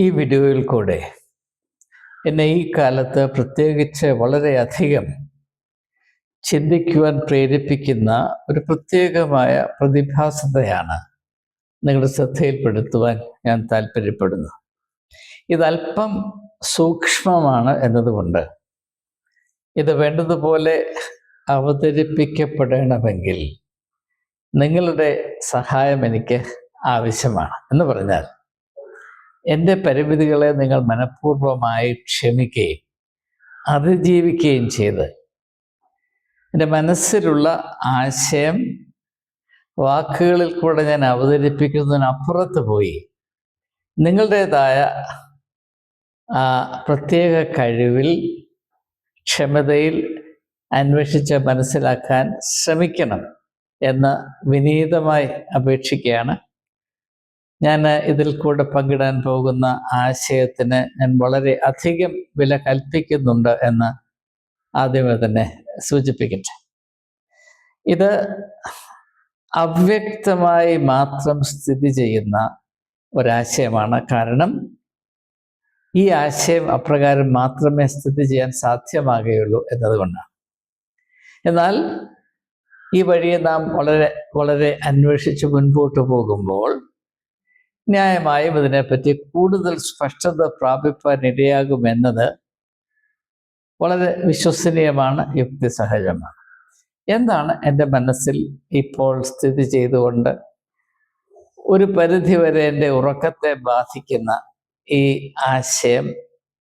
ഈ വീഡിയോയിൽ കൂടെ എന്നെ ഈ കാലത്ത് പ്രത്യേകിച്ച് വളരെയധികം ചിന്തിക്കുവാൻ പ്രേരിപ്പിക്കുന്ന ഒരു പ്രത്യേകമായ പ്രതിഭാസതയാണ് നിങ്ങളുടെ ശ്രദ്ധയിൽപ്പെടുത്തുവാൻ ഞാൻ താല്പര്യപ്പെടുന്നു. ഇതല്പം സൂക്ഷ്മമാണ് എന്നതുകൊണ്ട് ഇത് വേണ്ടതുപോലെ അവതരിപ്പിക്കപ്പെടണമെങ്കിൽ നിങ്ങളുടെ സഹായം എനിക്ക് ആവശ്യമാണ് എന്ന് പറഞ്ഞാൽ എന്റെ പരിമിതികളെ നിങ്ങൾ മനഃപൂർവമായി ക്ഷമിക്കുകയും അതിജീവിക്കുകയും ചെയ്ത് എന്റെ മനസ്സിലുള്ള ആശയം വാക്കുകളിൽ കൂടെ ഞാൻ അവതരിപ്പിക്കുന്നതിനപ്പുറത്ത് പോയി. നിങ്ങളുടേതായ ആ പ്രത്യേക കഴിവിൽ ക്ഷമതയിൽ അന്വേഷിച്ച് മനസ്സിലാക്കാൻ ശ്രമിക്കണം എന്ന് വിനീതമായി അപേക്ഷിക്കുകയാണ്. ഞാൻ ഇതിൽ കൂടെ പങ്കിടാൻ പോകുന്ന ആശയത്തിന് ഞാൻ വളരെ അധികം വില കൽപ്പിക്കുന്നുണ്ട് എന്ന് ആദ്യമേ തന്നെ സൂചിപ്പിക്കട്ടെ. ഇത് അവ്യക്തമായി മാത്രം സ്ഥിതി ചെയ്യുന്ന ഒരാശയമാണ്. കാരണം ഈ ആശയം അപ്രകാരം മാത്രമേ സ്ഥിതി ചെയ്യാൻ സാധ്യമാകുകയുള്ളൂ എന്നതുകൊണ്ടാണ്. എന്നാൽ ഈ വഴിയെ നാം വളരെ വളരെ അന്വേഷിച്ച് മുൻപോട്ട് പോകുമ്പോൾ ന്യായമായും ഇതിനെപ്പറ്റി കൂടുതൽ സ്പഷ്ടത പ്രാപിപ്പാൻ ഇടയാകുമെന്നത് വളരെ വിശ്വസനീയമാണ് യുക്തിസഹജമാണ്. എന്താണ് എന്റെ മനസ്സിൽ ഇപ്പോൾ സ്ഥിതി ചെയ്തുകൊണ്ട് ഒരു പരിധിവരെ എന്റെ ഉറക്കത്തെ ബാധിക്കുന്ന ഈ ആശയം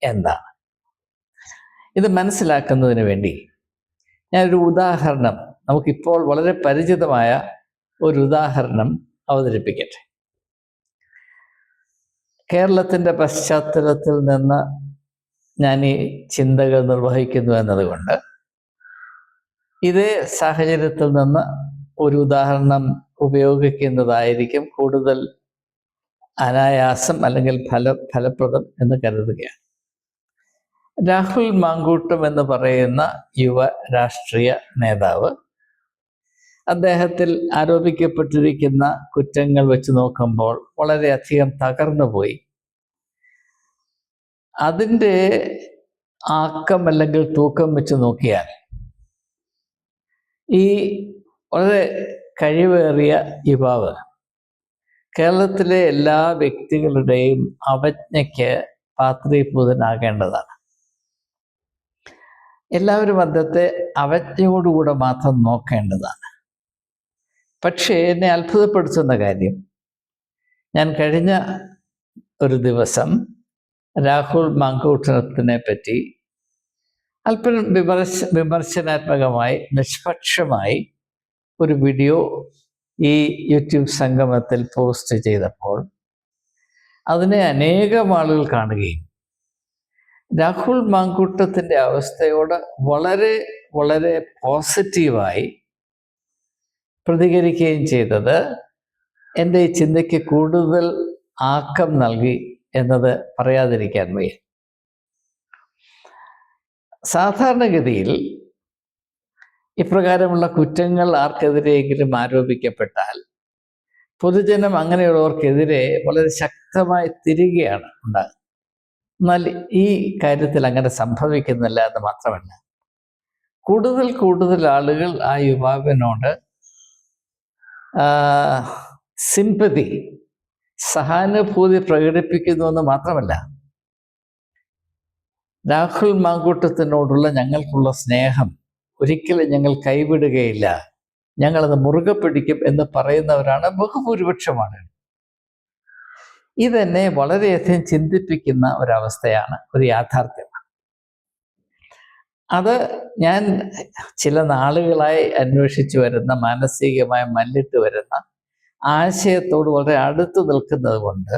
എന്താണ് ഇത് മനസ്സിലാക്കുന്നതിന് വേണ്ടി ഞാനൊരു ഉദാഹരണം നമുക്കിപ്പോൾ വളരെ പരിചിതമായ ഒരു ഉദാഹരണം അവതരിപ്പിക്കട്ടെ. കേരളത്തിന്റെ പശ്ചാത്തലത്തിൽ നിന്ന് ഞാൻ ഈ ചിന്തകൾ നിർവഹിക്കുന്നു എന്നതുകൊണ്ട് ഇതേ സാഹചര്യത്തിൽ നിന്ന് ഒരു ഉദാഹരണം ഉപയോഗിക്കുന്നതായിരിക്കും കൂടുതൽ അനായാസം അല്ലെങ്കിൽ ഫല ഫലപ്രദം എന്ന് കരുതുകയാണ്. രാഹുൽ മാങ്കൂട്ടം എന്ന് പറയുന്ന യുവ രാഷ്ട്രീയ നേതാവ് അദ്ദേഹത്തിൽ ആരോപിക്കപ്പെട്ടിരിക്കുന്ന കുറ്റങ്ങൾ വെച്ച് നോക്കുമ്പോൾ വളരെയധികം തകർന്നു പോയി അതിന്റെ ആക്കം അല്ലെങ്കിൽ തൂക്കം വെച്ച് നോക്കിയാൽ ഈ വളരെ കഴിവേറിയ യുവാവ് കേരളത്തിലെ എല്ലാ വ്യക്തികളുടെയും അവജ്ഞയ്ക്ക് പാത്രീഭൂതനാകേണ്ടതാണ്. എല്ലാവരും അദ്ദേഹത്തെ അവജ്ഞയോടുകൂടെ മാത്രം നോക്കേണ്ടതാണ്. പക്ഷേ എന്നെ അത്ഭുതപ്പെടുത്തുന്ന കാര്യം ഞാൻ കഴിഞ്ഞ ഒരു ദിവസം രാഹുൽ മാങ്കൂട്ടത്തിനെ പറ്റി അല്പം വിമർശ വിമർശനാത്മകമായി നിഷ്പക്ഷമായി ഒരു വീഡിയോ ഈ യൂട്യൂബ് സംഗമത്തിൽ പോസ്റ്റ് ചെയ്തപ്പോൾ അതിനെ അനേകം ആളുകൾ കാണുകയും രാഹുൽ മാങ്കൂട്ടത്തിന്റെ അവസ്ഥയോട് വളരെ വളരെ പോസിറ്റീവായി പ്രതികരിക്കുകയും ചെയ്തത് എന്റെ ഈ ചിന്തയ്ക്ക് കൂടുതൽ ആക്കം നൽകി എന്നത് പറയാതിരിക്കാൻ വയ്യ. സാധാരണഗതിയിൽ ഇപ്രകാരമുള്ള കുറ്റങ്ങൾ ആർക്കെതിരെയെങ്കിലും ആരോപിക്കപ്പെട്ടാൽ പൊതുജനം അങ്ങനെയുള്ളവർക്കെതിരെ വളരെ ശക്തമായി തിരികെയാണ് ഉണ്ടാകുന്നത്. എന്നാൽ ഈ കാര്യത്തിൽ അങ്ങനെ സംഭവിക്കുന്നില്ല എന്ന് മാത്രമല്ല. കൂടുതൽ കൂടുതൽ ആളുകൾ ആ യുവാവിനോട് സിമ്പതി സഹാനുഭൂതി പ്രകടിപ്പിക്കുന്നു എന്ന് മാത്രമല്ല രാഹുൽ മാങ്കൂട്ടത്തിനോടുള്ള ഞങ്ങൾക്കുള്ള സ്നേഹം ഒരിക്കലും ഞങ്ങൾ കൈവിടുകയില്ല. ഞങ്ങളത് മുറുകെ പിടിക്കും എന്ന് പറയുന്നവരാണ് ബഹുഭൂരിപക്ഷമാണ്. ഇതെന്നെ വളരെയധികം ചിന്തിപ്പിക്കുന്ന ഒരവസ്ഥയാണ് ഒരു യാഥാർത്ഥ്യമാണ് അത് ഞാൻ ചില നാളുകളായി അന്വേഷിച്ചു വരുന്ന മാനസികമായി മല്ലിട്ട് വരുന്ന ആശയത്തോട് വളരെ അടുത്ത് നിൽക്കുന്നത് കൊണ്ട്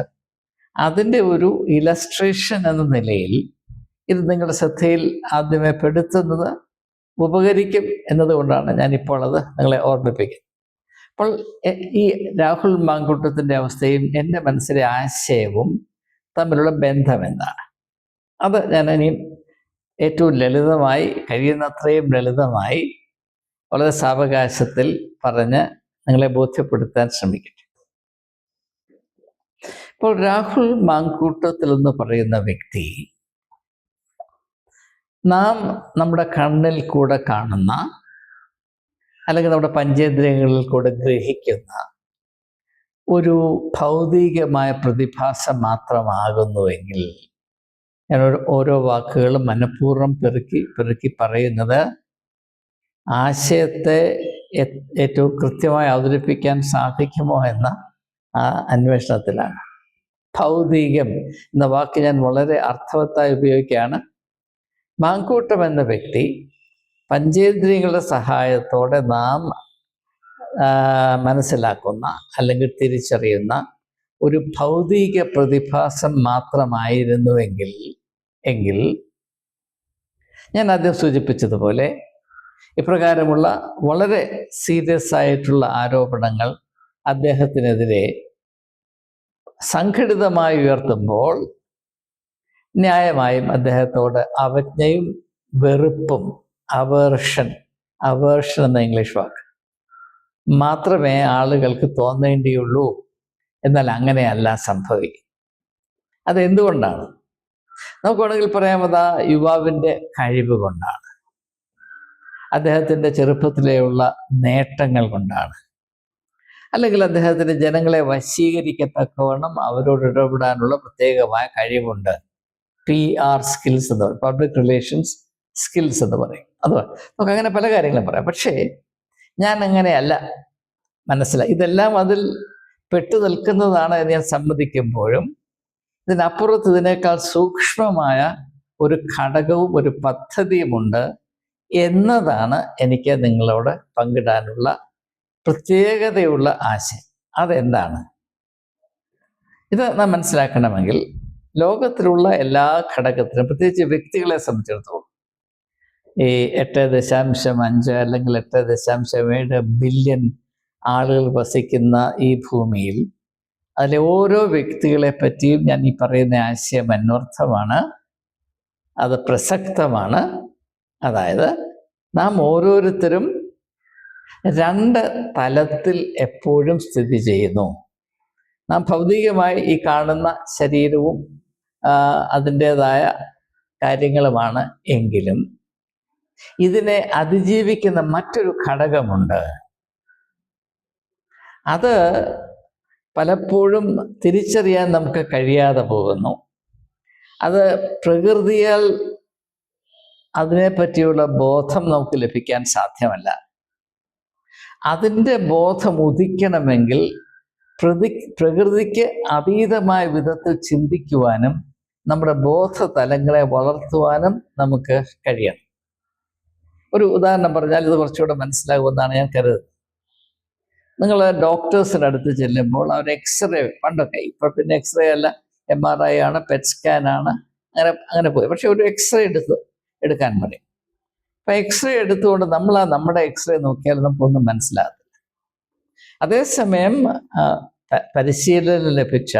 അതിന്റെ ഒരു ഇലസ്ട്രേഷൻ എന്ന നിലയിൽ ഇത് നിങ്ങളുടെ ശ്രദ്ധയിൽ ആദ്യമേ പെടുത്തുന്നത് ഉപകരിക്കും എന്നതുകൊണ്ടാണ് ഞാനിപ്പോൾ അത് നിങ്ങളെ ഓർമ്മിപ്പിക്കുന്നത്. അപ്പോൾ ഈ രാഹുൽ മാങ്കൂട്ടത്തിന്റെ അവസ്ഥയും എന്റെ മനസ്സിലെ ആശയവും തമ്മിലുള്ള ബന്ധം എന്താണ്? അത് ഞാൻ ഇനിയും ഏറ്റവും ലളിതമായി കഴിയുന്നത്രയും ലളിതമായി വളരെ സാവകാശത്തിൽ പറഞ്ഞ് നിങ്ങളെ ബോധ്യപ്പെടുത്താൻ ശ്രമിക്കട്ടെ. ഇപ്പോൾ രാഹുൽ മാങ്കൂട്ടത്തിൽ എന്ന് പറയുന്ന വ്യക്തി നാം നമ്മുടെ കണ്ണിൽ കൂടെ കാണുന്ന അല്ലെങ്കിൽ നമ്മുടെ പഞ്ചേന്ദ്രിയങ്ങളിൽ കൂടെ ഗ്രഹിക്കുന്ന ഒരു ഭൗതികമായ പ്രതിഭാസം മാത്രമാകുന്നുവെങ്കിൽ ഞാൻ ഓരോ- വാക്കുകളും മനഃപൂർവം പെറുക്കി പെറുക്കി പറയുന്നത് ആശയത്തെ ഏറ്റവും കൃത്യമായി അവതരിപ്പിക്കാൻ സാധിക്കുമോ എന്ന ആ അന്വേഷണത്തിലാണ്. ഭൗതികം എന്ന വാക്ക് ഞാൻ വളരെ അർത്ഥവത്തായി ഉപയോഗിക്കുകയാണ്. മാങ്കൂട്ടം എന്ന വ്യക്തി പഞ്ചേന്ദ്രിയങ്ങളുടെ സഹായത്തോടെ നാം മനസ്സിലാക്കുന്ന അല്ലെങ്കിൽ തിരിച്ചറിയുന്ന ഒരു ഭൗതിക പ്രതിഭാസം മാത്രമായിരുന്നുവെങ്കിൽ എങ്കിൽ ഞാൻ ആദ്യം സൂചിപ്പിച്ചതുപോലെ ഇപ്രകാരമുള്ള വളരെ സീരിയസ് ആയിട്ടുള്ള ആരോപണങ്ങൾ അദ്ദേഹത്തിനെതിരെ സംഘടിതമായി ഉയർത്തുമ്പോൾ ന്യായമായും അദ്ദേഹത്തോട് അവജ്ഞയും വെറുപ്പും അവേർഷൻ അവേർഷൻ എന്ന ഇംഗ്ലീഷ് വാക്ക്. മാത്രമേ ആളുകൾക്ക് തോന്നേണ്ടിയുള്ളൂ. എന്നാൽ അങ്ങനെയല്ല സംഭവിക്കും അതെന്തുകൊണ്ടാണ്? നമുക്ക് വേണമെങ്കിൽ പറയാമതാ യുവാവിന്റെ കഴിവ് കൊണ്ടാണ്. അദ്ദേഹത്തിന്റെ ചെറുപ്പത്തിലെയുള്ള നേട്ടങ്ങൾ കൊണ്ടാണ്. അല്ലെങ്കിൽ അദ്ദേഹത്തിന് ജനങ്ങളെ വശീകരിക്കത്തക്കവണ്ണം അവരോട് ഇടപെടാനുള്ള പ്രത്യേകമായ കഴിവുണ്ട്. പി ആർ സ്കിൽസ് എന്ന് പറയും. പബ്ലിക് റിലേഷൻസ് സ്കിൽസ് എന്ന് പറയും. അത് നമുക്ക് അങ്ങനെ പല കാര്യങ്ങളും പറയാം. പക്ഷേ ഞാൻ അങ്ങനെയല്ല. മനസ്സിലായി. ഇതെല്ലാം അതിൽ പെട്ടു നിൽക്കുന്നതാണ് എന്ന് ഞാൻ സമ്മതിക്കുമ്പോഴും ഇതിനപ്പുറത്ത് ഇതിനേക്കാൾ സൂക്ഷ്മമായ ഒരു ഘടകവും ഒരു പദ്ധതിയുമുണ്ട്. എന്നതാണ് എനിക്ക് നിങ്ങളോട് പങ്കിടാനുള്ള പ്രത്യേകതയുള്ള ആശയം. അതെന്താണ്? ഇത് നാം മനസ്സിലാക്കണമെങ്കിൽ ലോകത്തിലുള്ള എല്ലാ ഘടകത്തിനും പ്രത്യേകിച്ച് വ്യക്തികളെ സംബന്ധിച്ചിടത്തോളം ഈ എട്ട് ദശാംശം അഞ്ച് അല്ലെങ്കിൽ എട്ട് ദശാംശം ഏഴ് ബില്യൺ ആളുകൾ വസിക്കുന്ന ഈ ഭൂമിയിൽ അതിലെ ഓരോ വ്യക്തികളെ പറ്റിയും ഞാൻ ഈ പറയുന്ന ആശയം അന്വർത്ഥമാണ്. അത് പ്രസക്തമാണ്. അതായത് നാം ഓരോരുത്തരും രണ്ട് തലത്തിൽ എപ്പോഴും സ്ഥിതി ചെയ്യുന്നു. നാം ഭൗതികമായി ഈ കാണുന്ന ശരീരവും അതിന്റെതായ കാര്യങ്ങളുമാണ് എങ്കിലും ഇതിനെ അതിജീവിക്കുന്ന മറ്റൊരു ഘടകമുണ്ട്. അത് പലപ്പോഴും തിരിച്ചറിയാൻ നമുക്ക് കഴിയാതെ പോകുന്നു. അത് പ്രകൃതിയാൽ അതിനെപ്പറ്റിയുള്ള ബോധം നമുക്ക് ലഭിക്കാൻ സാധ്യമല്ല. അതിന്റെ ബോധം ഉദിക്കണമെങ്കിൽ പ്രതി പ്രകൃതിക്ക് അതീതമായ വിധത്തിൽ ചിന്തിക്കുവാനും നമ്മുടെ ബോധതലങ്ങളെ വളർത്തുവാനും നമുക്ക് കഴിയണം. ഒരു ഉദാഹരണം പറഞ്ഞാൽ ഇത് കുറച്ചുകൂടെ മനസ്സിലാകുമെന്നാണ് ഞാൻ കരുതുന്നത്. നിങ്ങൾ ഡോക്ടേഴ്സിന്റെ അടുത്ത് ചെല്ലുമ്പോൾ അവർ എക്സ്റേ പണ്ടൊക്കെ ഇപ്പൊ പിന്നെ എക്സ്റേ അല്ല എം ആർ ഐ ആണ് പെറ്റ് സ്കാൻ ആണ് അങ്ങനെ അങ്ങനെ പോയി. പക്ഷെ ഒരു എക്സ്റേ എടുത്ത് എടുക്കാൻ പറയും. അപ്പൊ എക്സ്റേ എടുത്തുകൊണ്ട് നമ്മൾ ആ നമ്മുടെ എക്സ്റേ നോക്കിയാൽ നമുക്കൊന്നും മനസ്സിലാകത്തില്ല. അതേസമയം പരിശീലനം ലഭിച്ച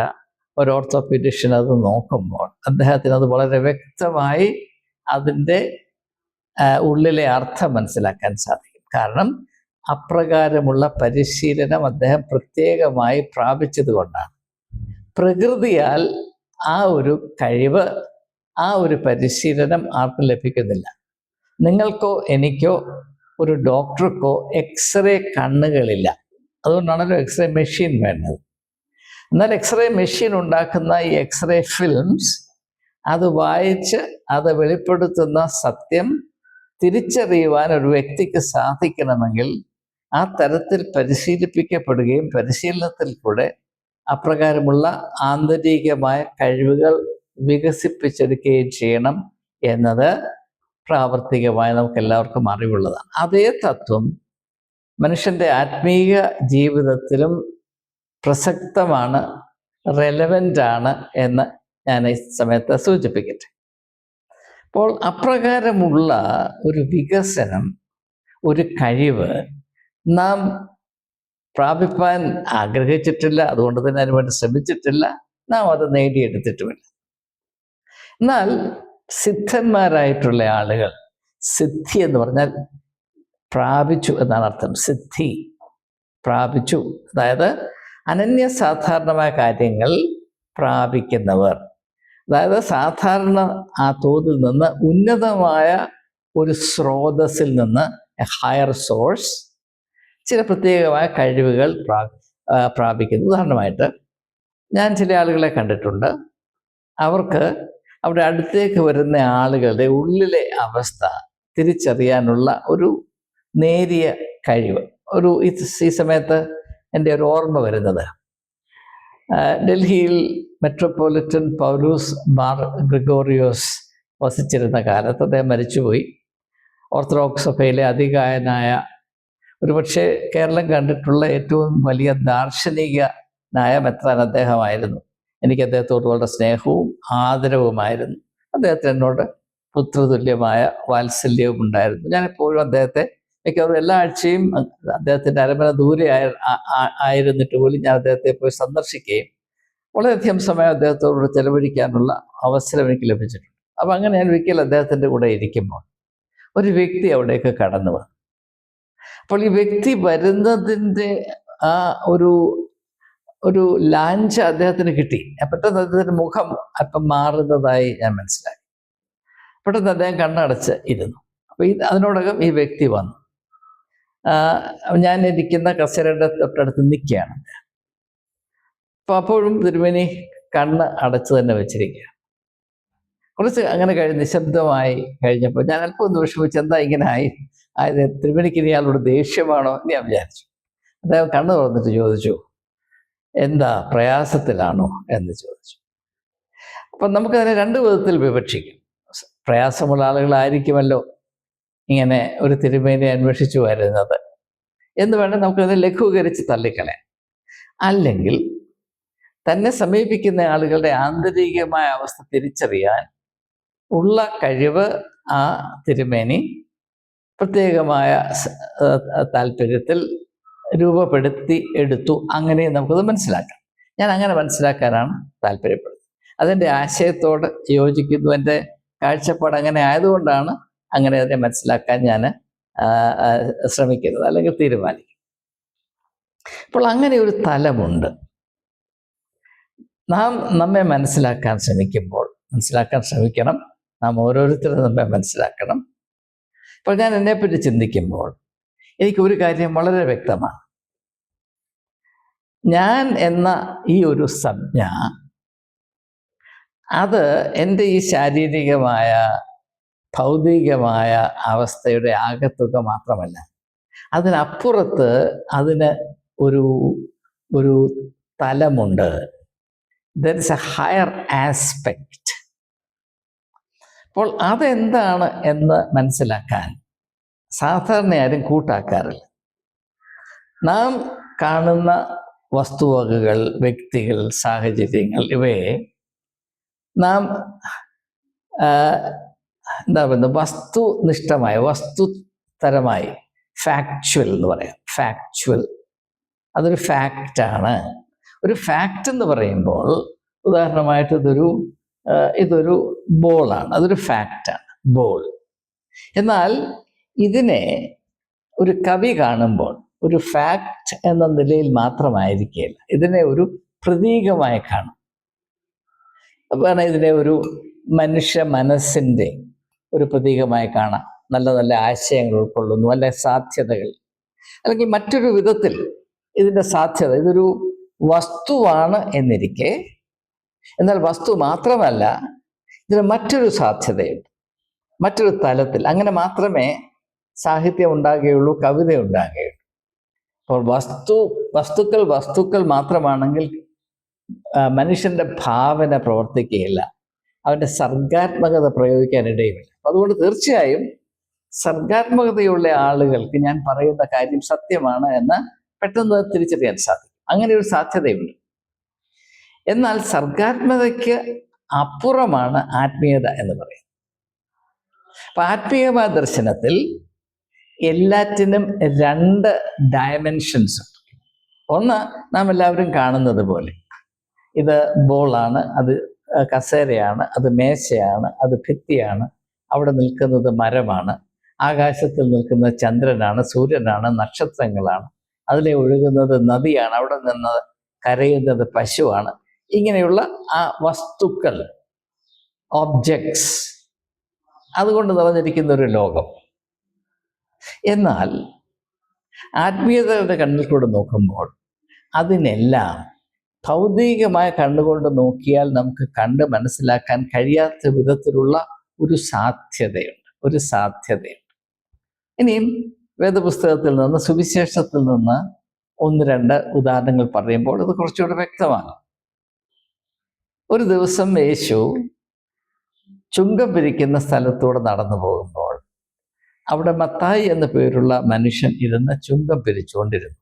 ഒരു ഓർത്തോപീഡിഷ്യൻ അത് നോക്കുമ്പോൾ അദ്ദേഹത്തിന് അത് വളരെ വ്യക്തമായി അതിന്റെ ഉള്ളിലെ അർത്ഥം മനസ്സിലാക്കാൻ സാധിക്കും. കാരണം അപ്രകാരമുള്ള പരിശീലനം അദ്ദേഹം പ്രത്യേകമായി പ്രാപിച്ചത് കൊണ്ടാണ്. പ്രകൃതിയാൽ ആ ഒരു കഴിവ് ആ ഒരു പരിശീലനം ആർക്കും ലഭിക്കുന്നില്ല. നിങ്ങൾക്കോ എനിക്കോ ഒരു ഡോക്ടർക്കോ എക്സ്റേ കണ്ണുകളില്ല. അതുകൊണ്ടാണല്ലോ എക്സ്റേ മെഷീൻ വേണ്ടത്. എന്നാൽ എക്സ്റേ മെഷീൻ ഉണ്ടാക്കുന്ന ഈ എക്സ്റേ ഫിലിംസ് അത് വായിച്ച് അത് വെളിപ്പെടുത്തുന്ന സത്യം തിരിച്ചറിയുവാൻ ഒരു വ്യക്തിക്ക് സാധിക്കണമെങ്കിൽ ആ തരത്തിൽ പരിശീലിപ്പിക്കപ്പെടുകയും പരിശീലനത്തിൽ കൂടെ അപ്രകാരമുള്ള ആന്തരികമായ കഴിവുകൾ വികസിപ്പിച്ചെടുക്കുകയും ചെയ്യണം എന്നത് പ്രാവർത്തികമായി നമുക്ക് എല്ലാവർക്കും അറിവുള്ളതാണ്. അതേ തത്വം മനുഷ്യന്റെ ആത്മീയ ജീവിതത്തിലും പ്രസക്തമാണ് റെലവന്റ് ആണ് എന്ന് ഞാൻ ഈ സമയത്ത് സൂചിപ്പിക്കട്ടെ. അപ്പോൾ അപ്രകാരമുള്ള ഒരു വികസനം ഒരു കഴിവ് നാം പ്രാപിപ്പാൻ ആഗ്രഹിച്ചിട്ടില്ല അതുകൊണ്ട് തന്നെ അതിനുവേണ്ടി ശ്രമിച്ചിട്ടില്ല നാം അത് നേടിയെടുത്തിട്ടുമില്ല. എന്നാൽ സിദ്ധന്മാരായിട്ടുള്ള ആളുകൾ സിദ്ധി എന്ന് പറഞ്ഞാൽ പ്രാപിച്ചു എന്നാണ് അർത്ഥം. സിദ്ധി പ്രാപിച്ചു. അതായത് അനന്യ സാധാരണമായ കാര്യങ്ങൾ പ്രാപിക്കുന്നവർ. അതായത് സാധാരണ ആ തോതിൽ നിന്ന് ഉന്നതമായ ഒരു സ്രോതസ്സിൽ നിന്ന് ഹയർ സോഴ്സ് ചില പ്രത്യേകമായ കഴിവുകൾ പ്രാ പ്രാപിക്കുന്നു. ഉദാഹരണമായിട്ട് ഞാൻ ചില ആളുകളെ കണ്ടിട്ടുണ്ട്. അവർക്ക് അവിടെ അടുത്തേക്ക് വരുന്ന ആളുകളുടെ ഉള്ളിലെ അവസ്ഥ തിരിച്ചറിയാനുള്ള ഒരു നേരിയ കഴിവ്. ഒരു ഈ സമയത്ത് എന്റെ ഒരു ഓർമ്മ വരുന്നത്. ഡൽഹിയിൽ മെട്രോപൊളിറ്റൻ പൗലൂസ് മാർ ഗ്രിഗോറിയോസ് വസിച്ചിരുന്ന കാലത്ത് അദ്ദേഹം മരിച്ചുപോയി. ഓർത്തഡോക്സ് സഭയിലെ അതികായനായ ഒരുപക്ഷെ കേരളം കണ്ടിട്ടുള്ള ഏറ്റവും വലിയ ദാർശനികനായ മെത്രാൻ അദ്ദേഹമായിരുന്നു. എനിക്ക് അദ്ദേഹത്തോട് വളരെ സ്നേഹവും ആദരവുമായിരുന്നു. അദ്ദേഹത്തിന് എന്നോട് പുത്രതുല്യമായ വാത്സല്യവും ഉണ്ടായിരുന്നു. ഞാൻ എപ്പോഴും അദ്ദേഹത്തെ മിക്കവാറും എല്ലാ ആഴ്ചയും അദ്ദേഹത്തിന്റെ അരമന ദൂരെ ആയ ആയിരുന്നിട്ട് പോലും ഞാൻ അദ്ദേഹത്തെ പോയി സന്ദർശിക്കുകയും വളരെയധികം സമയം അദ്ദേഹത്തോട് ചെലവഴിക്കാനുള്ള അവസരം എനിക്ക് ലഭിച്ചിട്ടുണ്ട്. അപ്പം അങ്ങനെ ഞാൻ ഒരിക്കൽ അദ്ദേഹത്തിന്റെ കൂടെ ഇരിക്കുമ്പോൾ ഒരു വ്യക്തി അവിടേക്ക് കടന്നു വന്നു. അപ്പോൾ ഈ വ്യക്തി വരുന്നതിന്റെ ആ ഒരു ഒരു ലാഞ്ച് അദ്ദേഹത്തിന് കിട്ടി. പെട്ടെന്ന് അദ്ദേഹത്തിന്റെ മുഖം അല്പം മാറുന്നതായി ഞാൻ മനസ്സിലാക്കി പെട്ടെന്ന് അദ്ദേഹം കണ്ണടച്ച് ഇരുന്നു. അപ്പോൾ ഈ അതിനോടകം ഈ വ്യക്തി വന്നു. ഞാൻ ഇരിക്കുന്ന കസേരയുടെ തൊട്ടടുത്ത് നിൽക്കുകയാണ് അപ്പോൾ അപ്പോഴും തിരുമേനി കണ്ണ് അടച്ച് തന്നെ വെച്ചിരിക്കുക കുറച്ച് അങ്ങനെ കഴിഞ്ഞ് നിശബ്ദമായി കഴിഞ്ഞപ്പോൾ ഞാൻ അല്പം ഒന്ന് വിഷമിച്ച് എന്താ ഇങ്ങനെ ആയി? ആയത് തിരുമേനിക്ക് ഇനി അയാളോട് ദേഷ്യമാണോ എന്ന് ഞാൻ വിചാരിച്ചു. അദ്ദേഹം കണ്ണ് തുറന്നിട്ട് ചോദിച്ചു എന്താ പ്രയാസത്തിലാണോ എന്ന് ചോദിച്ചു. അപ്പം നമുക്കതിനെ രണ്ട് വിധത്തിൽ വിവക്ഷിക്കും. പ്രയാസമുള്ള ആളുകളായിരിക്കുമല്ലോ ഇങ്ങനെ ഒരു തിരുമേനെ അന്വേഷിച്ചു വരുന്നത്. എന്ന് വേണം നമുക്കതിനെ ലഘൂകരിച്ച് തള്ളിക്കളയാം അല്ലെങ്കിൽ തന്നെ സമീപിക്കുന്ന ആളുകളുടെ ആന്തരികമായ അവസ്ഥ തിരിച്ചറിയാൻ ഉള്ള കഴിവ് ആ തിരുമേനി പ്രത്യേകമായ താല്പര്യത്തിൽ രൂപപ്പെടുത്തി എടുത്തു. അങ്ങനെ നമുക്കത് മനസ്സിലാക്കാം. ഞാൻ അങ്ങനെ മനസ്സിലാക്കാനാണ് താല്പര്യപ്പെടുന്നത്. അതിന്റെ ആശയത്തോട് യോജിക്കുന്നു. എന്റെ കാഴ്ചപ്പാട് അങ്ങനെ ആയതുകൊണ്ടാണ് അങ്ങനെ അതിനെ മനസ്സിലാക്കാൻ ഞാൻ ശ്രമിക്കുന്നത് അല്ലെങ്കിൽ തീരുമാനിക്കും അപ്പോൾ അങ്ങനെ ഒരു തലമുണ്ട്. നാം നമ്മെ മനസ്സിലാക്കാൻ ശ്രമിക്കുമ്പോൾ മനസ്സിലാക്കാൻ ശ്രമിക്കണം. നാം ഓരോരുത്തരും നമ്മെ മനസ്സിലാക്കണം. അപ്പോൾ ഞാൻ എന്നെപ്പറ്റി ചിന്തിക്കുമ്പോൾ എനിക്ക് ഒരു കാര്യം വളരെ വ്യക്തമാണ്. ഞാൻ എന്ന ഈ ഒരു സംജ്ഞ അത് എന്റെ ഈ ശാരീരികമായ ഭൗതികമായ അവസ്ഥയുടെ ആകത്തുക മാത്രമല്ല അതിനപ്പുറത്ത് അതിന് ഒരു ഒരു തലമുണ്ട്. There is a higher aspect അപ്പോൾ അതെന്താണ് എന്ന് മനസ്സിലാക്കാൻ സാധാരണ ആരും കൂട്ടാക്കാറില്ല. നാം കാണുന്ന വസ്തുവകകൾ വ്യക്തികൾ സാഹചര്യങ്ങൾ ഇവയെ നാം എന്താ പറയുന്നത് വസ്തുനിഷ്ഠമായ വസ്തുതരമായി ഫാക്ച്വൽ എന്ന് പറയാം. ഫാക്ച്വൽ അതൊരു ഫാക്റ്റാണ് ഒരു ഫാക്റ്റ് എന്ന് പറയുമ്പോൾ ഉദാഹരണമായിട്ട് ഇതൊരു ഇതൊരു ബോളാണ് അതൊരു ഫാക്റ്റാണ് ബോൾ എന്നാൽ ഇതിനെ ഒരു കവി കാണുമ്പോൾ ഒരു ഫാക്റ്റ് എന്ന നിലയിൽ മാത്രമായിരിക്കില്ല ഇതിനെ ഒരു പ്രതീകമായി കാണും. അപ്പോൾ ഇതിനെ ഒരു മനുഷ്യ മനസ്സിന്റെ ഒരു പ്രതീകമായി കാണാം. നല്ല നല്ല ആശയങ്ങൾ ഉൾക്കൊള്ളുന്നു നല്ല സാധ്യതകൾ. അല്ലെങ്കിൽ മറ്റൊരു വിധത്തിൽ ഇതിന്റെ സാധ്യത ഇതൊരു വസ്തുവാണ് എന്നിരിക്കെ. എന്നാൽ വസ്തു മാത്രമല്ല ഇതിന് മറ്റൊരു സാധ്യതയുണ്ട്. മറ്റൊരു തലത്തിൽ അങ്ങനെ മാത്രമേ സാഹിത്യം ഉണ്ടാകുകയുള്ളൂ കവിത ഉണ്ടാകുകയുള്ളൂ അപ്പോൾ വസ്തു വസ്തുക്കൾ വസ്തുക്കൾ മാത്രമാണെങ്കിൽ മനുഷ്യന്റെ ഭാവന പ്രവർത്തിക്കുകയില്ല. അവന്റെ സർഗാത്മകത പ്രയോഗിക്കാൻ ഇടയുമില്ല അതുകൊണ്ട് തീർച്ചയായും സർഗാത്മകതയുള്ള ആളുകൾക്ക് ഞാൻ പറയുന്ന കാര്യം സത്യമാണ് എന്ന് പെട്ടെന്ന് തിരിച്ചറിയാൻ സാധിക്കും. അങ്ങനെ ഒരു സാധ്യതയുണ്ട്. എന്നാൽ സർഗാത്മകതയ്ക്ക് അപ്പുറമാണ് ആത്മീയത എന്ന് പറയുന്നത്. അപ്പൊ ആത്മീയമായ ദർശനത്തിൽ എല്ലാറ്റിനും രണ്ട് ഡയമെൻഷൻസ് ഉണ്ട്. ഒന്ന് നാം എല്ലാവരും കാണുന്നത് പോലെ. ഇത് ബോളാണ് അത് കസേരയാണ് അത് മേശയാണ് അത് ഭിത്തിയാണ് അവിടെ നിൽക്കുന്നത് മരമാണ്. ആകാശത്തിൽ നിൽക്കുന്ന ചന്ദ്രനാണ് സൂര്യനാണ് നക്ഷത്രങ്ങളാണ്. അതിലെ ഒഴുകുന്നത് നദിയാണ് അവിടെ നിന്ന് കരയുന്നത് പശുവാണ്. ഇങ്ങനെയുള്ള ആ വസ്തുക്കൾ ഓബ്ജക്ട്സ് അതുകൊണ്ട് നിറഞ്ഞിരിക്കുന്ന ഒരു ലോകം. എന്നാൽ ആത്മീയതയുടെ കണ്ണിൽ കൂടെ നോക്കുമ്പോൾ അതിനെല്ലാം ഭൗതികമായ കണ്ണുകൊണ്ട് നോക്കിയാൽ നമുക്ക് കണ്ട് മനസ്സിലാക്കാൻ കഴിയാത്ത വിധത്തിലുള്ള ഒരു സാധ്യതയുണ്ട് ഒരു സാധ്യതയുണ്ട്. ഇനിയും വേദപുസ്തകത്തിൽ നിന്ന് സുവിശേഷത്തിൽ നിന്ന് ഒന്ന് രണ്ട് ഉദാഹരണങ്ങൾ പറയുമ്പോൾ ഇത് കുറച്ചുകൂടെ വ്യക്തമാണ്. ഒരു ദിവസം യേശു ചുങ്കം പിരിക്കുന്ന സ്ഥലത്തൂടെ നടന്നു പോകുമ്പോൾ അവിടെ മത്തായി എന്ന പേരുള്ള മനുഷ്യൻ ഇരുന്ന് ചുങ്കം പിരിച്ചുകൊണ്ടിരുന്നു.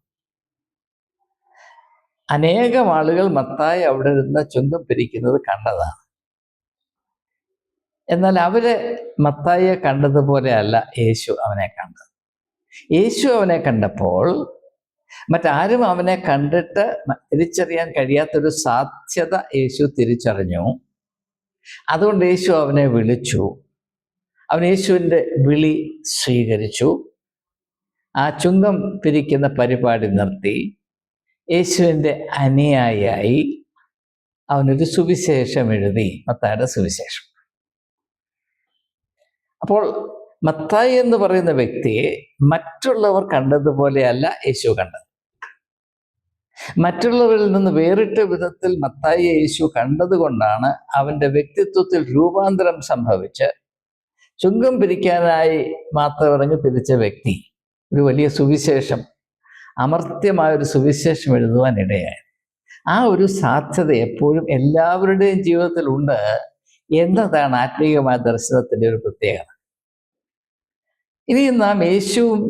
അനേകം ആളുകൾ മത്തായി അവിടെ ഇരുന്ന് ചുങ്കം പിരിക്കുന്നത് കണ്ടതാണ്. എന്നാൽ അവർ മത്തായിയെ കണ്ടതുപോലെ അല്ല യേശു അവനെ കണ്ടത്. യേശു അവനെ കണ്ടപ്പോൾ മറ്റാരും അവനെ കണ്ടിട്ട് തിരിച്ചറിയാൻ കഴിയാത്തൊരു സാധ്യത യേശു തിരിച്ചറിഞ്ഞു. അതുകൊണ്ട് യേശു അവനെ വിളിച്ചു. അവൻ യേശുവിന്റെ വിളി സ്വീകരിച്ചു. ആ ചുങ്കം പിരിക്കുന്ന പരിപാടി നിർത്തി. യേശുവിന്റെ അനുയായിയായി അവനൊരു സുവിശേഷം എഴുതി. മത്തായുടെ സുവിശേഷം. അപ്പോൾ മത്തായി എന്ന് പറയുന്ന വ്യക്തിയെ മറ്റുള്ളവർ കണ്ടതുപോലെയല്ല യേശു കണ്ടത്. മറ്റുള്ളവരിൽ നിന്ന് വേറിട്ട വിധത്തിൽ മത്തായി യേശു കണ്ടതുകൊണ്ടാണ് അവന്റെ വ്യക്തിത്വത്തിൽ രൂപാന്തരം സംഭവിച്ച് ചുങ്കം പിരിക്കാനായി മാത്രം ഇറങ്ങി തിരിച്ച വ്യക്തി. ഒരു വലിയ സുവിശേഷം അമർത്യമായ ഒരു സുവിശേഷം എഴുതുവാൻ ഇടയായി. ആ ഒരു സാധ്യത എപ്പോഴും എല്ലാവരുടെയും ജീവിതത്തിൽ ഉണ്ട് എന്നതാണ് ആത്മീയമായ ദർശനത്തിന്റെ ഒരു പ്രത്യേകത. ഇനി നാം യേശുവും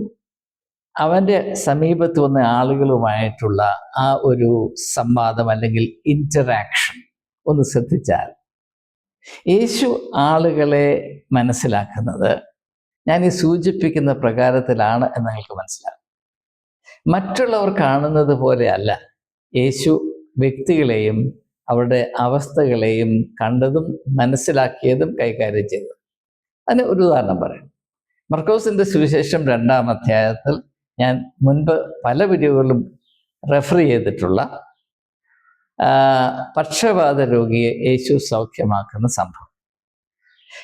അവന്റെ സമീപത്ത് വന്ന ആളുകളുമായിട്ടുള്ള ആ ഒരു സംവാദം അല്ലെങ്കിൽ ഇന്ററാക്ഷൻ ഒന്ന് ശ്രദ്ധിച്ചാൽ യേശു ആളുകളെ മനസ്സിലാക്കുന്നത് ഞാൻ ഈ സൂചിപ്പിക്കുന്ന പ്രകാരത്തിലാണ് എന്ന് നിങ്ങൾക്ക് മനസ്സിലാകും. മറ്റുള്ളവർ കാണുന്നത് പോലെയല്ല യേശു വ്യക്തികളെയും അവരുടെ അവസ്ഥകളെയും കണ്ടതും മനസ്സിലാക്കിയതും കൈകാര്യം ചെയ്തു അതിന് ഒരു ഉദാഹരണം പറയാം. മർക്കോസിന്റെ സുവിശേഷം രണ്ടാം അധ്യായത്തിൽ ഞാൻ മുൻപ് പല വീഡിയോകളിലും റെഫർ ചെയ്തിട്ടുള്ള പക്ഷപാത രോഗിയെ യേശു സൗഖ്യമാക്കുന്ന സംഭവം.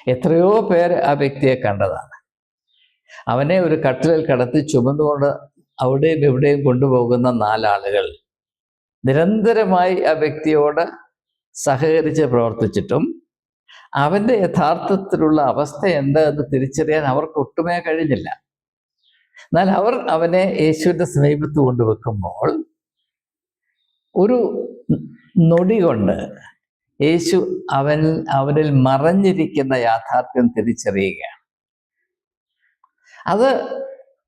എത്രയോ പേര് ആ വ്യക്തിയെ കണ്ടതാണ്. അവനെ ഒരു കട്ടിലിൽ കടത്തി ചുമന്നുകൊണ്ട് അവിടെയും ഇവിടെയും കൊണ്ടുപോകുന്ന നാലാളുകൾ നിരന്തരമായി ആ വ്യക്തിയോട് സഹകരിച്ച് പ്രവർത്തിച്ചിട്ടും അവന്റെ യഥാർത്ഥത്തിലുള്ള അവസ്ഥ എന്ത് എന്ന് തിരിച്ചറിയാൻ അവർക്ക് ഒട്ടുമേ കഴിഞ്ഞില്ല. എന്നാൽ അവർ അവനെ യേശുവിന്റെ സമീപത്ത് കൊണ്ടുവെക്കുമ്പോൾ ഒരു നൊടി കൊണ്ട് യേശു അവൻ അവരിൽ മറഞ്ഞിരിക്കുന്ന യാഥാർത്ഥ്യം തിരിച്ചറിയുകയാണ്. അത്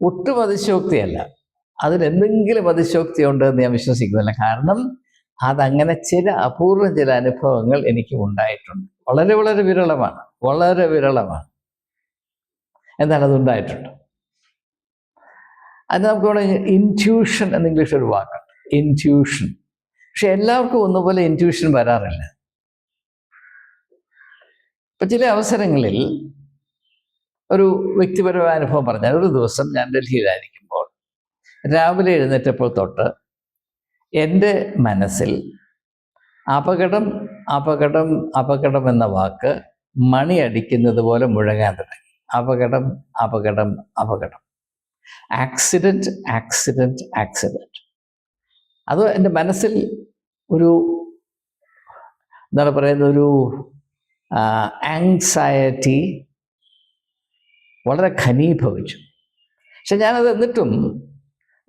ഒട്ടും അതിശോക്തിയല്ല അതിലെന്തെങ്കിലും അതിശോക്തി ഉണ്ട് എന്ന് ഞാൻ വിശ്വസിക്കുന്നില്ല. കാരണം അതങ്ങനെ ചില അപൂർവം ചില അനുഭവങ്ങൾ എനിക്ക് ഉണ്ടായിട്ടുണ്ട്. വളരെ വളരെ വിരളമാണ്. വളരെ വിരളമാണ്. എന്നാൽ അതുണ്ടായിട്ടുണ്ട് അത് നമുക്ക് ഇന്റ്യൂഷൻ എന്ന് ഇംഗ്ലീഷ് ഒരു വാക്കുണ്ട്. ഇന്റ്യൂഷൻ പക്ഷെ എല്ലാവർക്കും ഒന്നുപോലെ ഇന്റ്യൂഷൻ വരാറില്ല. ഇപ്പൊ ചില അവസരങ്ങളിൽ ഒരു വ്യക്തിപരമായ അനുഭവം പറഞ്ഞാൽ ഒരു ദിവസം ഞാൻ ഡൽഹിയിലായിരിക്കുമ്പോൾ രാവിലെ എഴുന്നേറ്റപ്പോൾ തൊട്ട് എന്റെ മനസ്സിൽ അപകടം അപകടം അപകടം എന്ന വാക്ക് മണി അടിക്കുന്നത് പോലെ മുഴങ്ങാൻ തുടങ്ങി. അപകടം അപകടം അപകടം. ആക്സിഡന്റ് ആക്സിഡന്റ് ആക്സിഡന്റ് അത് എന്റെ മനസ്സിൽ ഒരു എന്താണ് പറയുന്നത് ഒരു ആങ്സൈറ്റി വളരെ ഖനീഭവിച്ചു പക്ഷെ ഞാനത് എന്നിട്ടും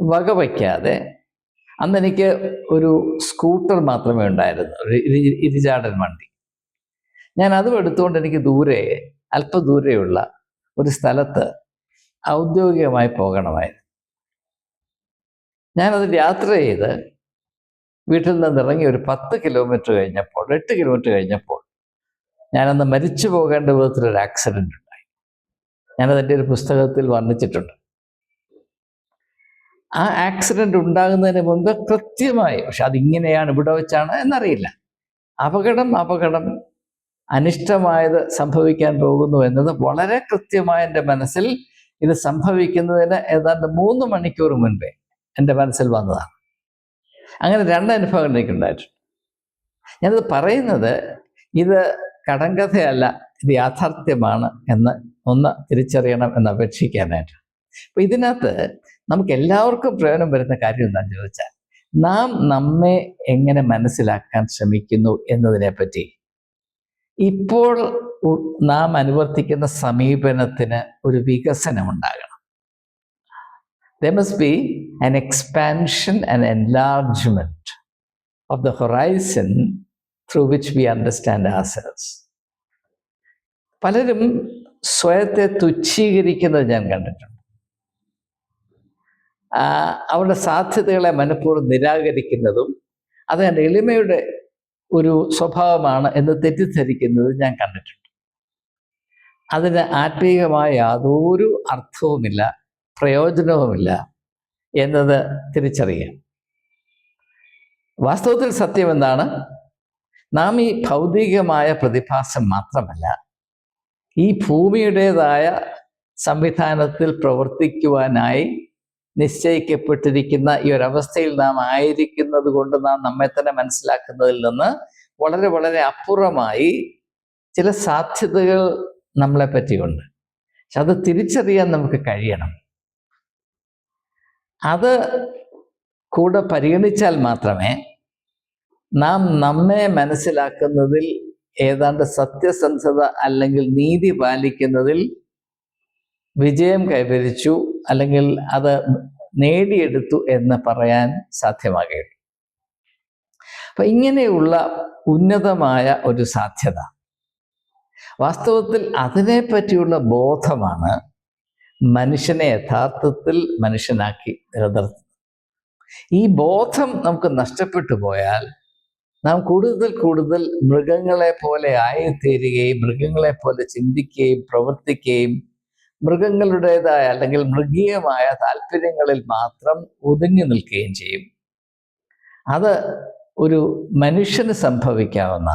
വകവയ്ക്കാതെ അന്നെനിക്ക് ഒരു സ്കൂട്ടർ മാത്രമേ ഉണ്ടായിരുന്നു ഒരു ഇരി ഇരിചാടൻ വണ്ടി. ഞാൻ അതും എടുത്തുകൊണ്ട് എനിക്ക് ദൂരെ അല്പ ദൂരെയുള്ള ഒരു സ്ഥലത്ത് ഔദ്യോഗികമായി പോകണമായിരുന്നു. ഞാനത് യാത്ര ചെയ്ത് വീട്ടിൽ നിന്ന് ഇറങ്ങി ഒരു പത്ത് കിലോമീറ്റർ കഴിഞ്ഞപ്പോൾ എട്ട് കിലോമീറ്റർ കഴിഞ്ഞപ്പോൾ ഞാനന്ന് മരിച്ചു പോകേണ്ട വിധത്തിലൊരു ആക്സിഡന്റ് ഉണ്ടായി. ഞാനത് എന്റെ ഒരു പുസ്തകത്തിൽ വർണിച്ചിട്ടുണ്ട്. ആ ആക്സിഡന്റ് ഉണ്ടാകുന്നതിന് മുമ്പ് കൃത്യമായി പക്ഷെ അതിങ്ങനെയാണ് ഇവിടെ വെച്ചാണ് എന്നറിയില്ല. അപകടം അപകടം അനിഷ്ടമായത് സംഭവിക്കാൻ പോകുന്നു എന്നത് വളരെ കൃത്യമായ എന്റെ മനസ്സിൽ ഇത് സംഭവിക്കുന്നതിന് ഏതാണ്ട് മൂന്ന് മണിക്കൂർ മുൻപേ എന്റെ മനസ്സിൽ വന്നതാണ്. അങ്ങനെ രണ്ട് അനുഭവങ്ങൾ എനിക്കുണ്ടായിട്ടുണ്ട് ഞാനിത് പറയുന്നത് ഇത് കടങ്കഥയല്ല ഇത് യാഥാർത്ഥ്യമാണ് എന്ന് ഒന്ന് തിരിച്ചറിയണം എന്ന് അപേക്ഷിക്കാനായിട്ട്. അപ്പം ഇതിനകത്ത് നമുക്ക് എല്ലാവർക്കും പ്രയോജനം വരുന്ന കാര്യം എന്താണെന്ന് ചോദിച്ചാൽ നാം നമ്മെ എങ്ങനെ മനസ്സിലാക്കാൻ ശ്രമിക്കുന്നു എന്നതിനെ പറ്റി ഇപ്പോൾ നാം അനുവർത്തിക്കുന്ന സമീപനത്തിന് ഒരു വികസനം ഉണ്ടാകണം there must be an expansion and enlargement of the horizon through which we understand ourselves. പലരും സ്വയത്തെ തുച്ഛീകരിക്കുന്നത് ഞാൻ കണ്ടിട്ടുണ്ട്. അവരുടെ സാധ്യതകളെ മനഃപൂർവം നിരാകരിക്കുന്നതും അത് എന്റെ എളിമയുടെ ഒരു സ്വഭാവമാണ് എന്ന് തെറ്റിദ്ധരിക്കുന്നത് ഞാൻ കണ്ടിട്ടുണ്ട്. അതിന് ആത്മീയമായ യാതൊരു അർത്ഥവുമില്ല. പ്രയോജനവുമില്ല എന്നത് തിരിച്ചറിയാം. വാസ്തവത്തിൽ സത്യം എന്താണ് നാം ഈ ഭൗതികമായ പ്രതിഭാസം മാത്രമല്ല ഈ ഭൂമിയുടേതായ സംവിധാനത്തിൽ പ്രവർത്തിക്കുവാനായി നിശ്ചയിക്കപ്പെട്ടിരിക്കുന്ന ഈ ഒരവസ്ഥയിൽ നാം ആയിരിക്കുന്നത് കൊണ്ട് നാം നമ്മെ തന്നെ മനസ്സിലാക്കുന്നതിൽ നിന്ന് വളരെ വളരെ അപ്പുറമായി ചില സാധ്യതകൾ നമ്മളെ പറ്റിയുണ്ട്. പക്ഷെ അത് തിരിച്ചറിയാൻ നമുക്ക് കഴിയണം. അത് കൂടെ പരിഗണിച്ചാൽ മാത്രമേ നാം നമ്മെ മനസ്സിലാക്കുന്നതിൽ ഏതാണ്ട് സത്യസന്ധത അല്ലെങ്കിൽ നീതി പാലിക്കുന്നതിൽ വിജയം കൈവരിച്ചു അല്ലെങ്കിൽ അത് നേടിയെടുത്തു എന്ന് പറയാൻ സാധ്യമാകുകയുള്ളൂ അപ്പൊ ഇങ്ങനെയുള്ള ഉന്നതമായ ഒരു സാധ്യത വാസ്തവത്തിൽ അതിനെപ്പറ്റിയുള്ള ബോധമാണ് മനുഷ്യനെ യഥാർത്ഥത്തിൽ മനുഷ്യനാക്കി നിലനിർത്തുന്നത് ഈ ബോധം നമുക്ക് നഷ്ടപ്പെട്ടു പോയാൽ നാം കൂടുതൽ കൂടുതൽ മൃഗങ്ങളെ പോലെ ആയിത്തീരുകയും മൃഗങ്ങളെ പോലെ ചിന്തിക്കുകയും പ്രവർത്തിക്കുകയും മൃഗങ്ങളുടേതായ അല്ലെങ്കിൽ മൃഗീയമായ താല്പര്യങ്ങളിൽ മാത്രം ഒതുങ്ങി നിൽക്കുകയും ചെയ്യും. അത് ഒരു മനുഷ്യന് സംഭവിക്കാവുന്ന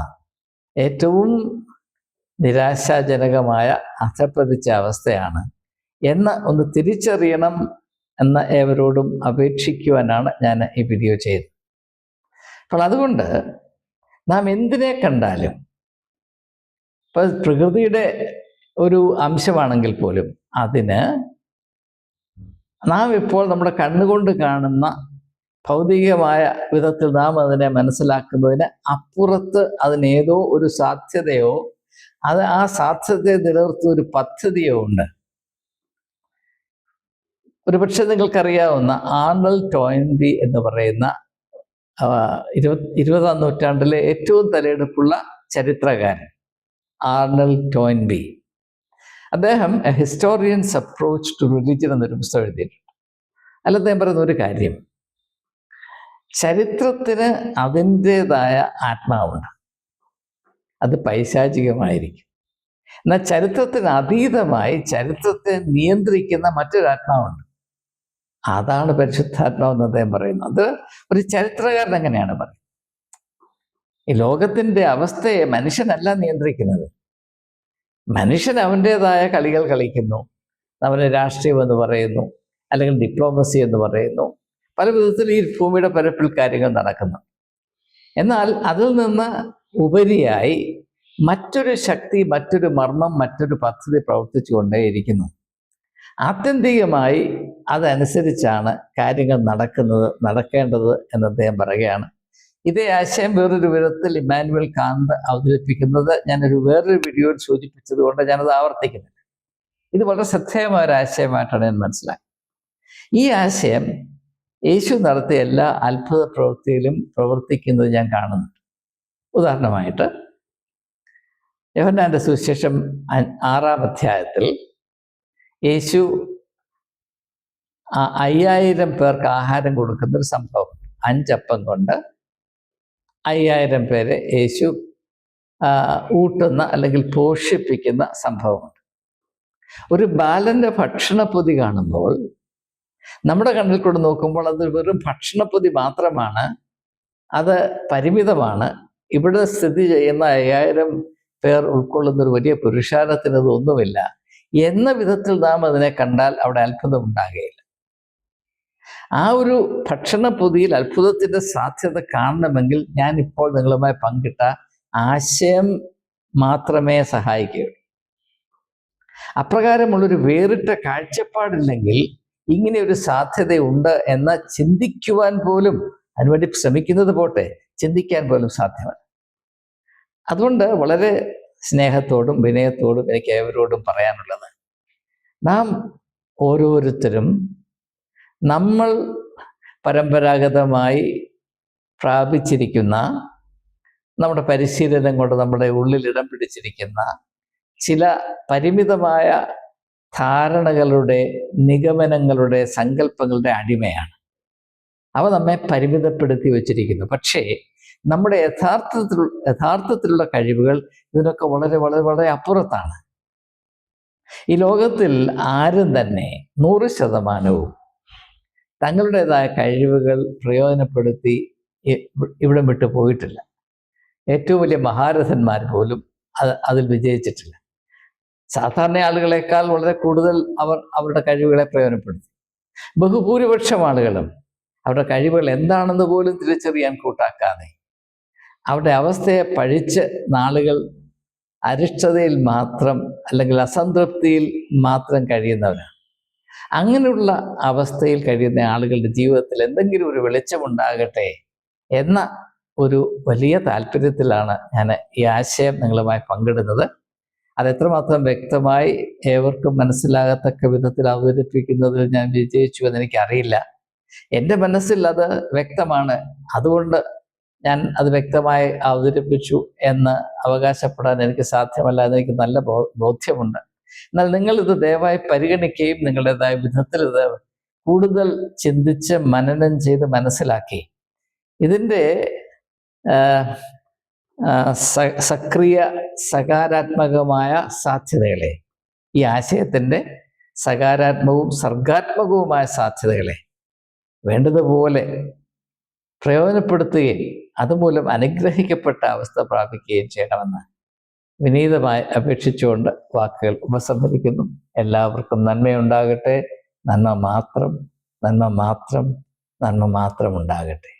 ഏറ്റവും നിരാശാജനകമായ അധപ്പതിച്ച അവസ്ഥയാണ് എന്ന് ഒന്ന് തിരിച്ചറിയണം എന്ന ഏവരോടും അപേക്ഷിക്കുവാനാണ് ഞാൻ ഈ വീഡിയോ ചെയ്തത്. അപ്പോൾ അതുകൊണ്ട് നാം എന്തിനെ കണ്ടാലും ഇപ്പൊ പ്രകൃതിയുടെ ഒരു അംശമാണെങ്കിൽ പോലും അതിന് നാം ഇപ്പോൾ നമ്മുടെ കണ്ണുകൊണ്ട് കാണുന്ന ഭൗതികമായ വിധത്തിൽ നാം അതിനെ മനസ്സിലാക്കുന്നതിന് അപ്പുറത്ത് അതിനേതോ ഒരു സാധ്യതയോ അത് ആ സാധ്യതയെ നിലനിർത്തുന്ന ഒരു പദ്ധതിയോ ഉണ്ട്. ഒരുപക്ഷെ നിങ്ങൾക്കറിയാവുന്ന ആർണൽ ടോയിൻബി എന്ന് പറയുന്ന ഇരുപത് ഇരുപതാം നൂറ്റാണ്ടിലെ ഏറ്റവും തലയെടുപ്പുള്ള ചരിത്രകാരൻ ആർണൽ ടോയിൻബി. അദ്ദേഹം a historian's approach to religion എന്നൊരു പുസ്തകം എഴുതിയിട്ടുണ്ട്. അല്ല അദ്ദേഹം പറയുന്ന ഒരു കാര്യം ചരിത്രത്തിന് അതിന്റെതായ ആത്മാവുണ്ട്. അത് പൈശാചികമായിരിക്കും. എന്നാൽ ചരിത്രത്തിന് അതീതമായി ചരിത്രത്തെ നിയന്ത്രിക്കുന്ന മറ്റൊരു ആത്മാവുണ്ട് അതാണ് പരിശുദ്ധാത്മാവെന്ന് അദ്ദേഹം പറയുന്നത് അത് ഒരു ചരിത്രകാരൻ എങ്ങനെയാണ് പറയുന്നത്. ഈ ലോകത്തിന്റെ അവസ്ഥയെ മനുഷ്യനല്ല നിയന്ത്രിക്കുന്നത്. മനുഷ്യൻ അവന്റെതായ കളികൾ കളിക്കുന്നു. അവന് രാഷ്ട്രീയം എന്ന് പറയുന്നു. അല്ലെങ്കിൽ ഡിപ്ലോമസി എന്ന് പറയുന്നു. പല വിധത്തിൽ ഈ ഭൂമിയുടെ പരപ്പിൽ കാര്യങ്ങൾ നടക്കുന്നു. എന്നാൽ അതിൽ നിന്ന് ഉപരിയായി മറ്റൊരു ശക്തി മറ്റൊരു മർമ്മം മറ്റൊരു പദ്ധതി പ്രവർത്തിച്ചു കൊണ്ടേയിരിക്കുന്നു ആത്യന്തികമായി അതനുസരിച്ചാണ് കാര്യങ്ങൾ നടക്കുന്നത് നടക്കേണ്ടത് എന്ന് അദ്ദേഹം പറയുകയാണ്. ഇതേ ആശയം വേറൊരു വിധത്തിൽ ഇമാനുവൽ കാന്ത് അവതരിപ്പിക്കുന്നത് ഞാനൊരു വേറൊരു വീഡിയോയിൽ സൂചിപ്പിച്ചത് കൊണ്ട് ഞാനത് ആവർത്തിക്കുന്നില്ല. ഇത് വളരെ ശ്രദ്ധേയമായ ഒരു ആശയമായിട്ടാണ് ഞാൻ മനസ്സിലാക്കുന്നത്. ഈ ആശയം യേശു നടത്തിയ എല്ലാ അത്ഭുത പ്രവൃത്തിയിലും പ്രവർത്തിക്കുന്നത് ഞാൻ കാണുന്നുണ്ട്. ഉദാഹരണമായിട്ട് യോഹന്നാന്റെ സുവിശേഷം ആറാം അധ്യായത്തിൽ യേശു അയ്യായിരം പേർക്ക് ആഹാരം കൊടുക്കുന്ന ഒരു സംഭവം. അഞ്ചപ്പം കൊണ്ട് അയ്യായിരം പേരെ യേശു ഊട്ടുന്ന അല്ലെങ്കിൽ പോഷിപ്പിക്കുന്ന സംഭവമുണ്ട്. ഒരു ബാലന്റെ ഭക്ഷണപ്പൊതി കാണുമ്പോൾ നമ്മുടെ കണ്ണിൽ കൂടെ നോക്കുമ്പോൾ അത് വെറും ഭക്ഷണപ്പൊതി മാത്രമാണ് അത് പരിമിതമാണ്. ഇവിടെ സ്ഥിതി ചെയ്യുന്ന അയ്യായിരം പേർ ഉൾക്കൊള്ളുന്ന ഒരു വലിയ പുരുഷാരത്തിന് അതൊന്നുമില്ല. എന്ന വിധത്തിൽ നാം അതിനെ കണ്ടാൽ അവിടെ അത്ഭുതം ഉണ്ടാകുകയില്ല ആ ഒരു ഭക്ഷണ പൊതിയിൽ അത്ഭുതത്തിന്റെ സാധ്യത കാണണമെങ്കിൽ ഞാൻ ഇപ്പോൾ നിങ്ങളുമായി പങ്കിട്ട ആശയം മാത്രമേ സഹായിക്കുകയുള്ളൂ. അപ്രകാരമുള്ളൊരു വേറിട്ട കാഴ്ചപ്പാടില്ലെങ്കിൽ ഇങ്ങനെ ഒരു സാധ്യതയുണ്ട് എന്ന് ചിന്തിക്കുവാൻ പോലും അതിനുവേണ്ടി ശ്രമിക്കുന്നത് പോട്ടെ ചിന്തിക്കാൻ പോലും സാധ്യമല്ല. അതുകൊണ്ട് വളരെ സ്നേഹത്തോടും വിനയത്തോടും എനിക്ക് ഏവരോടും പറയാനുള്ളത്. നാം ഓരോരുത്തരും നമ്മൾ പരമ്പരാഗതമായി പ്രാപിച്ചിരിക്കുന്ന നമ്മുടെ പരിശീലനം കൊണ്ട് നമ്മുടെ ഉള്ളിൽ ഇടം പിടിച്ചിരിക്കുന്ന ചില പരിമിതമായ ധാരണകളുടെ നിഗമനങ്ങളുടെ സങ്കല്പങ്ങളുടെ അടിമയാണ്. അവ നമ്മെ പരിമിതപ്പെടുത്തി വച്ചിരിക്കുന്നു. പക്ഷേ നമ്മുടെ യഥാർത്ഥത്തിൽ യഥാർത്ഥത്തിലുള്ള കഴിവുകൾ ഇതിനൊക്കെ വളരെ വളരെ വളരെ അപ്പുറത്താണ്. ഈ ലോകത്തിൽ ആരും തന്നെ നൂറ് ശതമാനവും തങ്ങളുടേതായ കഴിവുകൾ പ്രയോജനപ്പെടുത്തി ഇവിടം വിട്ടു പോയിട്ടില്ല. ഏറ്റവും വലിയ മഹാരഥന്മാർ പോലും അത് അതിൽ വിജയിച്ചിട്ടില്ല. സാധാരണ ആളുകളെക്കാൾ വളരെ കൂടുതൽ അവർ അവരുടെ കഴിവുകളെ പ്രയോജനപ്പെടുത്തി. ബഹുഭൂരിപക്ഷം ആളുകളും അവരുടെ കഴിവുകൾ എന്താണെന്ന് പോലും തിരിച്ചറിയാൻ കൂട്ടാക്കാതെ അവരുടെ അവസ്ഥയെ പഴിച്ച് നാളുകൾ അരിഷ്ടതയിൽ മാത്രം അല്ലെങ്കിൽ അസംതൃപ്തിയിൽ മാത്രം കഴിയുന്നവരാണ്. അങ്ങനെയുള്ള അവസ്ഥയിൽ കഴിയുന്ന ആളുകളുടെ ജീവിതത്തിൽ എന്തെങ്കിലും ഒരു വെളിച്ചമുണ്ടാകട്ടെ എന്ന ഒരു വലിയ താല്പര്യത്തിലാണ് ഞാൻ ഈ ആശയം നിങ്ങളുമായി പങ്കിടുന്നത്. അത് എത്രമാത്രം വ്യക്തമായി ഏവർക്കും മനസ്സിലാകത്തക്ക വിധത്തിൽ അവതരിപ്പിക്കുന്നതിൽ ഞാൻ വിജയിച്ചു എന്ന് എനിക്കറിയില്ല. എന്റെ മനസ്സിൽ അത് വ്യക്തമാണ്. അതുകൊണ്ട് ഞാൻ അത് വ്യക്തമായി അവതരിപ്പിച്ചു എന്ന് അവകാശപ്പെടാൻ എനിക്ക് സാധ്യമല്ല എന്ന് എനിക്ക് നല്ല ബോധ്യമുണ്ട്. എന്നാൽ നിങ്ങൾ ഇത് ദയവായി പരിഗണിക്കുകയും നിങ്ങളുടേതായ വിധത്തിൽ ഇത് കൂടുതൽ ചിന്തിച്ച് മനനം ചെയ്ത് മനസ്സിലാക്കി. ഇതിന്റെ സക്രിയ സകാരാത്മകമായ സാധ്യതകളെ ഈ ആശയത്തിന്റെ സകാരാത്മകവും സർഗാത്മകവുമായ സാധ്യതകളെ വേണ്ടതുപോലെ പ്രയോജനപ്പെടുത്തുകയും അതുമൂലം അനുഗ്രഹിക്കപ്പെട്ട അവസ്ഥ പ്രാപിക്കുകയും ചെയ്യണമെന്ന് വിനീതമായി അപേക്ഷിച്ചുകൊണ്ട് വാക്കുകൾ ഉപസംഹരിക്കുന്നു. എല്ലാവർക്കും നന്മയുണ്ടാകട്ടെ. നന്മ മാത്രം നന്മ മാത്രം നന്മ മാത്രം ഉണ്ടാകട്ടെ.